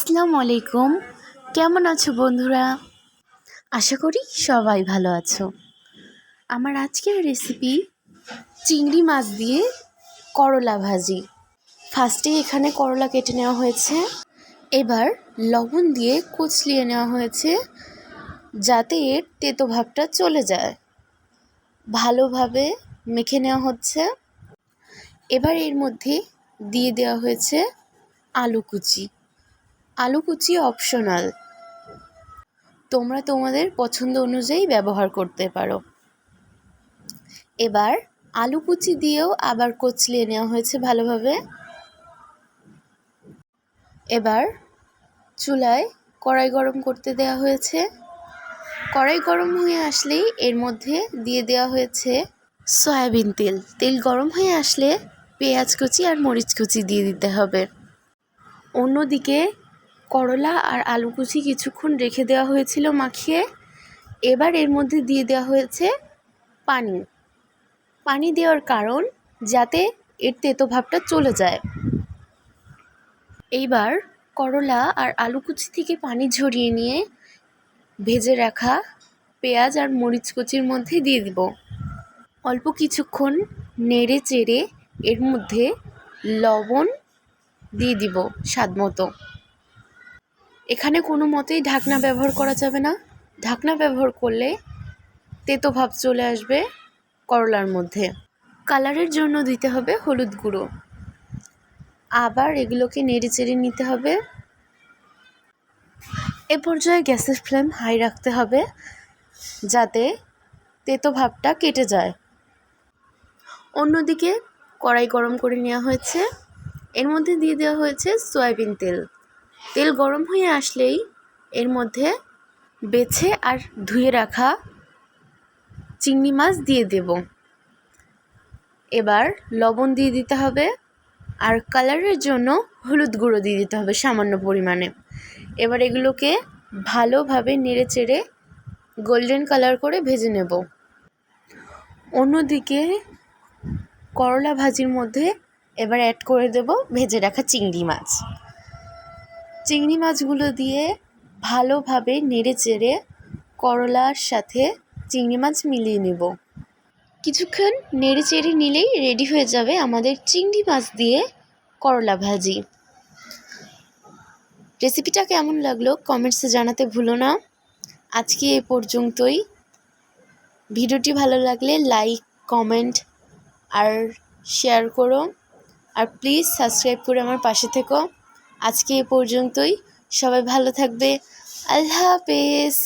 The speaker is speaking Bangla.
আসসালামু আলাইকুম। কেমন আছো বন্ধুরা? আশা করি সবাই ভালো আছো। আমার আজকের রেসিপি চিংড়ি মাছ দিয়ে করলা ভাজি। ফার্স্টে এখানে করলা কেটে নেওয়া হয়েছে। এবার লবণ দিয়ে কুচলিয়ে নেওয়া হয়েছে যাতে এর তেতো ভাবটা চলে যায়। ভালোভাবে মেখে নেওয়া হচ্ছে। এবার এর মধ্যে দিয়ে দেওয়া হয়েছে আলু কুচি। আলু কুচি অপশনাল তোমরা তোমাদের পছন্দ অনুযায়ী ব্যবহার করতে পারো। এবার আলু কুচি দিয়েও আবার কচলিয়ে নেওয়া হয়েছে ভালোভাবে। এবার চুলায় কড়াই গরম করতে দেওয়া হয়েছে। কড়াই গরম হয়ে আসলেই এর মধ্যে দিয়ে দেওয়া হয়েছে সয়াবিন তেল। তেল গরম হয়ে আসলে পেঁয়াজ কুচি আর মরিচ কুচি দিয়ে দিতে হবে। অন্যদিকে করলা আর আলু কুচি কিছুক্ষণ রেখে দেওয়া হয়েছিল মাখিয়ে। এবার এর মধ্যে দিয়ে দেওয়া হয়েছে পানি। পানি দেওয়ার কারণ, যাতে এর তেতো ভাবটা চলে যায়। এইবার করলা আর আলু কুচি থেকে পানি ঝরিয়ে নিয়ে ভেজে রাখা পেঁয়াজ আর মরিচ কুচির মধ্যে দিয়ে দিব। অল্প কিছুক্ষণ নেড়ে চেড়ে এর মধ্যে লবণ দিয়ে দিব স্বাদ মতো। এখানে কোনো মতেই ঢাকনা ব্যবহার করা যাবে না। ঢাকনা ব্যবহার করলে তেতো ভাব চলে আসবে করলার মধ্যে। কালারের জন্য দিতে হবে হলুদ গুঁড়ো। আবার এগুলোকে নেড়ে চেড়ে নিতে হবে। এ পর্যায়ে গ্যাসের ফ্লেম হাই রাখতে হবে যাতে তেতো ভাবটা কেটে যায়। অন্যদিকে কড়াই গরম করে নেওয়া হয়েছে। এর মধ্যে দিয়ে দেওয়া হয়েছে সয়াবিন তেল। তেল গরম হয়ে আসলেই এর মধ্যে বেছে আর ধুয়ে রাখা চিংড়ি মাছ দিয়ে দেব। এবার লবণ দিয়ে দিতে হবে আর কালারের জন্য হলুদ গুঁড়ো দিয়ে দিতে হবে সামান্য পরিমাণে। এবার এগুলোকে ভালোভাবে নেড়ে চেড়ে গোল্ডেন কালার করে ভেজে নেব। অন্যদিকে করলা ভাজির মধ্যে এবার অ্যাড করে দেব ভেজে রাখা চিংড়ি মাছ। চিংড়ি মাছগুলো দিয়ে ভালোভাবে নেড়ে চেড়ে করলার সাথে চিংড়ি মাছ মিলিয়ে নেব। কিছুক্ষণ নেড়ে চেড়ে নিলেই রেডি হয়ে যাবে আমাদের চিংড়ি মাছ দিয়ে করলা ভাজি। রেসিপিটা কেমন লাগল কমেন্টসে জানাতে ভুলো না। আজকে এ পর্যন্তই। ভিডিওটি ভালো লাগলে লাইক, কমেন্ট আর শেয়ার করো। আর প্লিজ সাবস্ক্রাইব করে আমার পাশে থেকো। আজকে এ পর্যন্তই। সবাই ভালো থাকবে। আল্লাহ হাফেজ।